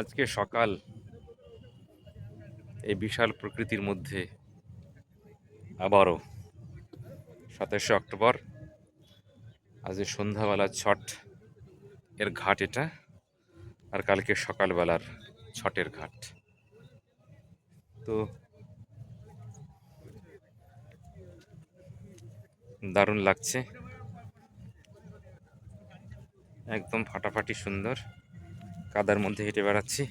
আজকে সকাল এই বিশাল প্রকৃতির মধ্যে আবারও সাতাশে অক্টোবর, আজ সন্ধ্যাবেলা ছট এর ঘাট এটা আর কালকে সকালবেলার ছটের ঘাট। তো দারুণ লাগছে। একদম ফাটাফাটি সুন্দর। কাদার মধ্যে হেঁটে বেড়াচ্ছি।